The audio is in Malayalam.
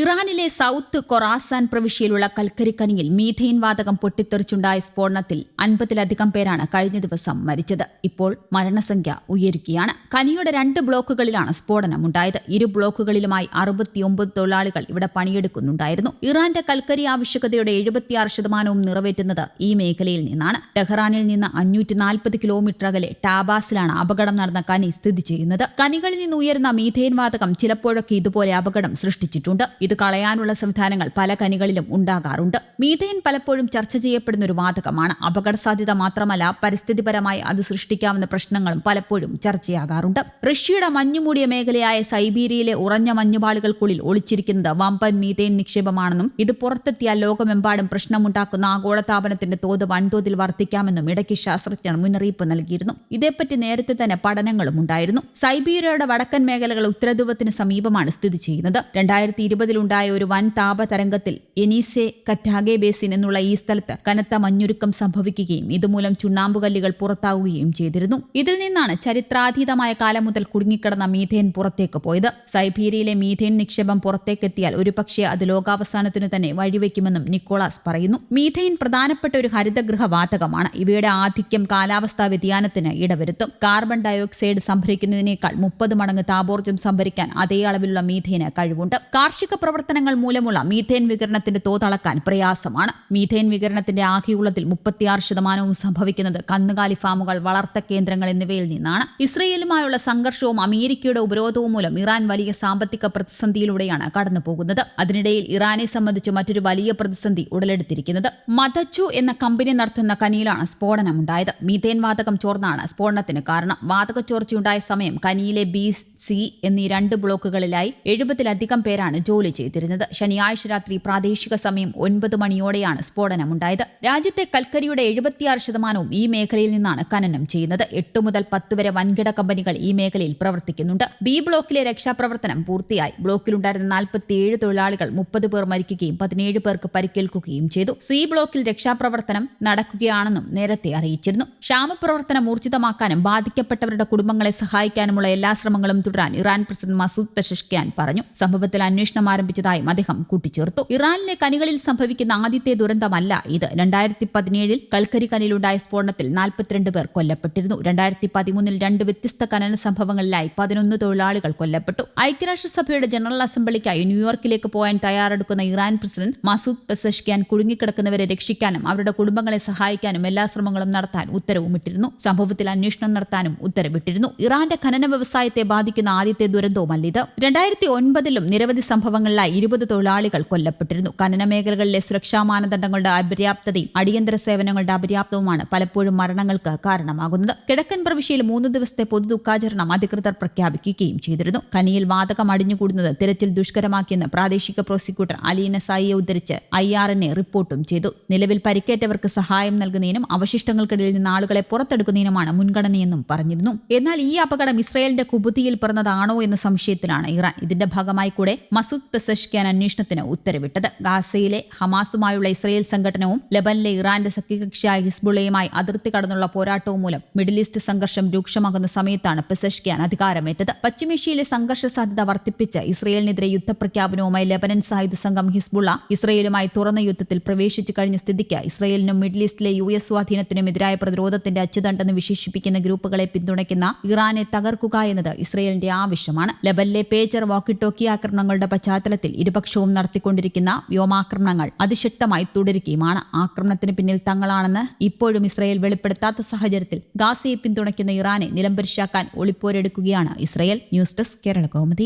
ഇറാനിലെ സൗത്ത് കൊറാസാൻ പ്രവിശ്യയിലുള്ള കൽക്കരിക്കനിയിൽ മീഥെയിൻ വാതകം പൊട്ടിത്തെറിച്ചുണ്ടായ സ്ഫോടനത്തിൽ അൻപതിലധികം പേരാണ് കഴിഞ്ഞ ദിവസം മരിച്ചത്. ഇപ്പോൾ മരണസംഖ്യ ഉയരുകയാണ്. കനിയുടെ രണ്ട് ബ്ലോക്കുകളിലാണ് സ്ഫോടനം സ്ഫോടനമുണ്ടായത്. ഇരു ബ്ലോക്കുകളിലുമായി അറുപത്തിയൊമ്പത് തൊഴിലാളികൾ ഇവിടെ പണിയെടുക്കുന്നുണ്ടായിരുന്നു. ഇറാന്റെ കൽക്കരി ആവശ്യകതയുടെ എഴുപത്തിയാറ് ശതമാനവും നിറവേറ്റുന്നത് ഈ മേഖലയിൽ നിന്നാണ്. ടെഹ്റാനിൽ നിന്ന് അഞ്ഞൂറ്റി നാൽപ്പത് കിലോമീറ്റർ അകലെ ടാബാസിലാണ് അപകടം നടന്ന കനി സ്ഥിതി ചെയ്യുന്നത്. കനികളിൽ നിന്ന് ഉയരുന്ന വാതകം ചിലപ്പോഴൊക്കെ ഇതുപോലെ അപകടം സൃഷ്ടിച്ചിട്ടുണ്ട്. ഇത് കളയാനുള്ള സംവിധാനങ്ങൾ പല കനികളിലും ഉണ്ടാകാറുണ്ട്. മീഥൈൻ പലപ്പോഴും ചർച്ച ചെയ്യപ്പെടുന്ന ഒരു വാതകമാണ്. അപകട സാധ്യത മാത്രമല്ല പരിസ്ഥിതിപരമായി അത് സൃഷ്ടിക്കാവുന്ന പ്രശ്നങ്ങളും പലപ്പോഴും ചർച്ചയാകാറുണ്ട്. റഷ്യയുടെ മഞ്ഞുമൂടിയ മേഖലയായ സൈബീരിയയിലെ ഉറഞ്ഞ മഞ്ഞുപാളുകൾക്കുള്ളിൽ ഒളിച്ചിരിക്കുന്നത് വമ്പൻ മീഥൈൻ നിക്ഷേപമാണെന്നും ഇത് പുറത്തെത്തിയാൽ ലോകമെമ്പാടും പ്രശ്നമുണ്ടാക്കുന്ന ആഗോളതാപനത്തിന്റെ തോത് വൻതോതിൽ വർദ്ധിക്കാമെന്നും ഇടയ്ക്ക് ശാസ്ത്രജ്ഞർ മുന്നറിയിപ്പ് നൽകിയിരുന്നു. ഇതേപ്പറ്റി നേരത്തെ തന്നെ പഠനങ്ങളും ഉണ്ടായിരുന്നു. സൈബീരിയയുടെ വടക്കൻ മേഖലകൾ ഉത്തരധ്രുവത്തിന് സമീപമാണ് സ്ഥിതി ചെയ്യുന്നത്. രണ്ടായിരത്തി ഇരുപതിലുണ്ടായ ഒരു വൻ താപതരംഗത്തിൽ എനീസെ കറ്റാഗെ ബേസിൻ എന്നുള്ള ഈ സ്ഥലത്ത് കനത്ത മഞ്ഞുരുക്കം സംഭവിക്കുകയും ഇതുമൂലം ചുണ്ണാമ്പുകല്ലുകൾ പുറത്താവുകയും ചെയ്തിരുന്നു. ഇതിൽ നിന്നാണ് ചരിത്രാതീതമായ കാലം മുതൽ കുടുങ്ങിക്കിടന്ന മീഥേൻ പുറത്തേക്ക് പോയത്. സൈബീരിയയിലെ മീഥേൻ നിക്ഷേപം പുറത്തേക്കെത്തിയാൽ ഒരുപക്ഷെ അത് ലോകാവസാനത്തിനു തന്നെ വഴിവെക്കുമെന്നും നിക്കോളാസ് പറയുന്നു. മീഥേൻ പ്രധാനപ്പെട്ട ഒരു ഹരിതഗൃഹ വാതകമാണ്. ഇവയുടെ ആധിക്യം കാലാവസ്ഥാ വ്യതിയാനത്തിന് ഇടവരുത്തും. കാർബൺ ഡയോക്സൈഡ് സംഭരിക്കുന്നതിനേക്കാൾ മുപ്പത് മടങ്ങ് താപോർജം സംഭരിക്കാൻ അതേ അളവിലുള്ള മീഥേന് കഴിവുണ്ട്. കാർഷിക പ്രവർത്തനങ്ങൾ മൂലമുള്ള മീഥേൻ വികരണത്തിന്റെ തോത് അളക്കാൻ പ്രയാസമാണ്. മീഥേൻ വികരണത്തിന്റെ ആകെയുള്ളതിൽ മുപ്പത്തിയാറ് ശതമാനവും സംഭവിക്കുന്നത് കന്നുകാലി ഫാമുകൾ വളർത്ത കേന്ദ്രങ്ങൾ എന്നിവയിൽ നിന്നാണ്. ഇസ്രയേലുമായുള്ള സംഘർഷവും അമേരിക്കയുടെ ഉപരോധവും മൂലം ഇറാൻ വലിയ സാമ്പത്തിക പ്രതിസന്ധിയിലൂടെയാണ് കടന്നുപോകുന്നത്. അതിനിടയിൽ ഇറാനെ സംബന്ധിച്ച് മറ്റൊരു വലിയ പ്രതിസന്ധി ഉടലെടുത്തിരിക്കുന്നത്. മതച്ചു എന്ന കമ്പനി നടത്തുന്ന കനിയിലാണ് സ്ഫോടനമുണ്ടായത്. മീഥേൻ വാതകം ചോർന്നാണ് സ്ഫോടനത്തിന് കാരണം. വാതക ചോർച്ചയുണ്ടായ സമയം കനിയിലെ ബി സി എന്നീ രണ്ട് ബ്ലോക്കുകളിലായി എഴുപതിലധികം പേരാണ് ജോലി ചെയ്തിരുന്നത്. ശനിയാഴ്ച രാത്രി പ്രാദേശിക സമയം ഒൻപത് മണിയോടെയാണ് സ്ഫോടനമുണ്ടായത്. രാജ്യത്തെ കൽക്കരിയുടെ എഴുപത്തിയാറ് ശതമാനവും ഈ മേഖലയിൽ നിന്നാണ് ഖനനം ചെയ്യുന്നത്. എട്ട് മുതൽ പത്ത് വരെ വൻകിട കമ്പനികൾ ഈ മേഖലയിൽ പ്രവർത്തിക്കുന്നുണ്ട്. ബി ബ്ലോക്കിലെ രക്ഷാപ്രവർത്തനം പൂർത്തിയായി. ബ്ലോക്കിലുണ്ടായിരുന്ന നാൽപ്പത്തിയേഴ് തൊഴിലാളികൾ മുപ്പത് പേർ മരിക്കുകയും പതിനേഴ് പേർക്ക് പരിക്കേൽക്കുകയും ചെയ്തു. സി ബ്ലോക്കിൽ രക്ഷാപ്രവർത്തനം നടക്കുകയാണെന്നും നേരത്തെ അറിയിച്ചിരുന്നു. ക്ഷാമപ്രവർത്തനം ഊർജിതമാക്കാനും ബാധിക്കപ്പെട്ടവരുടെ കുടുംബങ്ങളെ സഹായിക്കാനുമുള്ള എല്ലാ ശ്രമങ്ങളും തുടരാൻ ഇറാൻ പ്രസിഡന്റ് മസൂദ് പെഷഷ്കിയാൻ പറഞ്ഞു. സംഭവത്തിൽ അന്വേഷണം ആരംഭിച്ചതായും അദ്ദേഹം കൂട്ടിച്ചേർത്തു. ഇറാനിലെ കനികളിൽ സംഭവിക്കുന്ന ആദ്യത്തെ ദുരന്തമല്ല ഇത്. രണ്ടായിരത്തി പതിനേഴിൽ കൽക്കരി കനിലുണ്ടായ സ്ഫോടനത്തിൽ നാൽപ്പത്തിരണ്ട് പേർ കൊല്ലപ്പെട്ടിരുന്നു. രണ്ടായിരത്തി പതിമൂന്നിൽ രണ്ട് വ്യത്യസ്ത ഖനന സംഭവങ്ങളിലായി പതിനൊന്ന് തൊഴിലാളികൾ കൊല്ലപ്പെട്ടു. ഐക്യരാഷ്ട്രസഭയുടെ ജനറൽ അസംബ്ലിക്കായി ന്യൂയോർക്കിലേക്ക് പോകാൻ തയ്യാറെടുക്കുന്ന ഇറാൻ പ്രസിഡന്റ് മസൂദ് പെസഷ്കിയാൻ കുടുങ്ങിക്കിടക്കുന്നവരെ രക്ഷിക്കാനും അവരുടെ കുടുംബങ്ങളെ സഹായിക്കാനും എല്ലാ ശ്രമങ്ങളും നടത്താൻ ഉത്തരവുമിട്ടിരുന്നു. സംഭവത്തിൽ അന്വേഷണം നടത്താനും ഉത്തരവിട്ടിരുന്നു. ഇറാന്റെ ഖനന വ്യവസായത്തെ ബാധിക്കുന്ന സംഭവിക്കുന്ന ആദ്യത്തെ ദുരന്തവുമല്ല ഇത്. രണ്ടായിരത്തി ഒൻപതിലും നിരവധി സംഭവങ്ങളിലായി ഇരുപത് തൊഴിലാളികൾ കൊല്ലപ്പെട്ടിരുന്നു. ഖനന മേഖലകളിലെ സുരക്ഷാ മാനദണ്ഡങ്ങളുടെ അപര്യാപ്തതയും അടിയന്തര സേവനങ്ങളുടെ അപര്യാപ്തവുമാണ് പലപ്പോഴും മരണങ്ങൾക്ക് കാരണമാകുന്നത്. കിഴക്കൻ പ്രവിശ്യയിൽ മൂന്ന് ദിവസത്തെ പൊതു ദുഃഖാചരണം അധികൃതർ പ്രഖ്യാപിക്കുകയും ചെയ്തിരുന്നു. ഖനിയിൽ വാതകം അടിഞ്ഞുകൂടുന്നത് തിരച്ചിൽ ദുഷ്കരമാക്കിയെന്ന് പ്രാദേശിക പ്രോസിക്യൂട്ടർ അലീന സായിയെ ഉദ്ധരിച്ച് ഐ ആർ എൻ എ റിപ്പോർട്ടും ചെയ്തു. നിലവിൽ പരിക്കേറ്റവർക്ക് സഹായം നൽകുന്നതിനും അവശിഷ്ടങ്ങൾക്കിടയിൽ നിന്ന് ആളുകളെ പുറത്തെടുക്കുന്നതിനുമാണ് മുൻഗണനയെന്നും പറഞ്ഞിരുന്നു. എന്നാൽ ഈ അപകടം ഇസ്രയേലിന്റെ കുബുതിയിൽ പിറന്നതാണോ എന്ന സംശയത്തിലാണ് ഇറാൻ. ഇതിന്റെ ഭാഗമായി കൂടെ മസൂദ് പെസഷ്കാൻ അന്വേഷണത്തിന് ഉത്തരവിട്ടത്. ഗാസയിലെ ഹമാസുമായുള്ള ഇസ്രയേൽ സംഘടനവും ലബനിലെ ഇറാന്റെ സഖ്യകക്ഷിയായ ഹിസ്ബുള്ളയുമായി അതിർത്തി കടന്നുള്ള പോരാട്ടവും മൂലം മിഡിൽ ഈസ്റ്റ് സംഘർഷം രൂക്ഷമാകുന്ന സമയത്താണ് പെസഷ്കാൻ അധികാരമേറ്റത്. പശ്ചിമേഷ്യയിലെ സംഘർഷ സാധ്യത വർദ്ധിപ്പിച്ച് ഇസ്രയേലിനെതിരെ യുദ്ധപ്രഖ്യാപനവുമായി ലബനൻ സായുധ സംഘം ഹിസ്ബുള്ള ഇസ്രയേലുമായി തുറന്ന യുദ്ധത്തിൽ പ്രവേശിച്ചു കഴിഞ്ഞ സ്ഥിതിക്ക് ഇസ്രയേലിനും മിഡിൽ ഈസ്റ്റിലെ യു എസ് സ്വാധീനത്തിനും എതിരായ പ്രതിരോധത്തിന്റെ അച്ചുതണ്ടെന്ന് വിശേഷിപ്പിക്കുന്ന ഗ്രൂപ്പുകളെ പിന്തുണയ്ക്കുന്ന ഇറാനെ തകർക്കുക എന്നത് ഇസ്രയേലിന്റെ ഇസ്രയേലിന്റെ ആവശ്യമാണ്. ലബലിലെ പേജർ വാക്കി ടോക്കി ആക്രമണങ്ങളുടെ പശ്ചാത്തലത്തിൽ ഇരുപക്ഷവും നടത്തിക്കൊണ്ടിരിക്കുന്ന വ്യോമാക്രമണങ്ങൾ അതിശക്തമായി തുടരുകയുമാണ്. ആക്രമണത്തിന് പിന്നിൽ തങ്ങളാണെന്ന് ഇപ്പോഴും ഇസ്രയേൽ വെളിപ്പെടുത്താത്ത സാഹചര്യത്തിൽ ഗാസയെ പിന്തുണയ്ക്കുന്ന ഇറാനെ നിലംപരിശാക്കാൻ ഒളിപ്പോരെടുക്കുകയാണ് Israel. News desk Kerala Kaumudi.